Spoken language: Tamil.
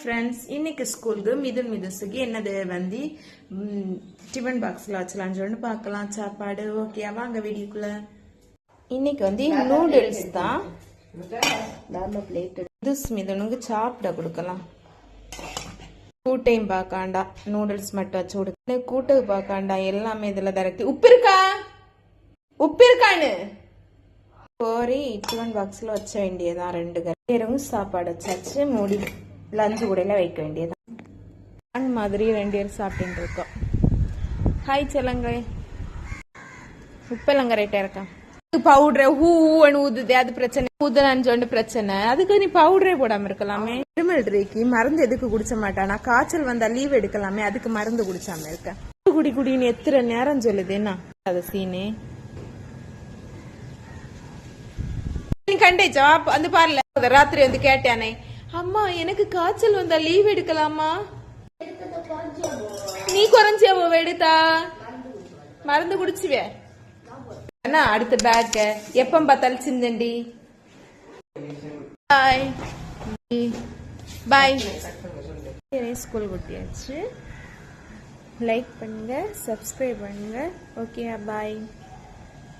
ஃப்ரெண்ட்ஸ் இன்னைக்கு ஸ்கூலுக்கு மிதுன் மிதுசுக்கு என்னது வந்து? டிஃபன் பாக்ஸில் வச்சலாம்னு சொல்லிட்டு பார்க்கலாம். சாப்பாடு ஓகே வாங்க வீடியோக்குள்ள இன்னைக்கு வந்து நூடுல்ஸ் தான். பிளேட் மிதுஸ் மிதுனுக்கு சாப்பிட கொடுக்கலாம். கூட்டையும் பார்க்காண்டா நூடுல்ஸ் மட்டும் வச்சு கொடுக்க கூட்டுக்கு பார்க்காண்டா எல்லாமே இதில் தரக்கு உப்பு இருக்கா? உப்பு இருக்கான்னு? கோரி டிஃபன் பாக்ஸில் வச்ச வேண்டியதான் ரெண்டு கரும் சாப்பாடு வச்சாச்சு மூடி லஞ்சு கூடையில வைக்க வேண்டியதான் அந்த மாதிரி ரெண்டு பேரும் சாப்பிட்டு இருக்கோம். ஹாய் செல்லங்க உப்பெல்லாம் கரெக்டாக இருக்கா? பவுடர் ஹூன்னு ஊதுதே அது பிரச்சனை. ஊதுனான்னு பிரச்சனை. அதுக்கு நீ பவுடரே போடாம இருக்கலாமே. இருமல் ரேக்கி மருந்து எதுக்கு குடிச்ச மாட்டானா? காய்ச்சல் வந்தா லீவ் எடுக்கலாமே அதுக்கு மருந்து குடிச்சாம இருக்க. குடி குடின்னு எத்தனை நேரம் சொல்லுது? என்ன? அது சீனே. நீ கண்டேச்சா? அந்த பாருல ராத்திரி வந்து கேட்டானே. அம்மா எனக்கு காய்ச்சல் வந்தா லீவ் எடுக்கலாமா? நீ குறைஞ்சியாவோ எடுத்தா மருந்து குடிச்சுவே. அண்ணா அடுத்த பேக்க எப்ப பார்த்தாலும் சிந்தண்டி. பாய் பாய் ஸ்கூல் குட்டியாச்சு? லைக் பண்ணுங்க சப்ஸ்கிரைப் பண்ணுங்க. Okay bye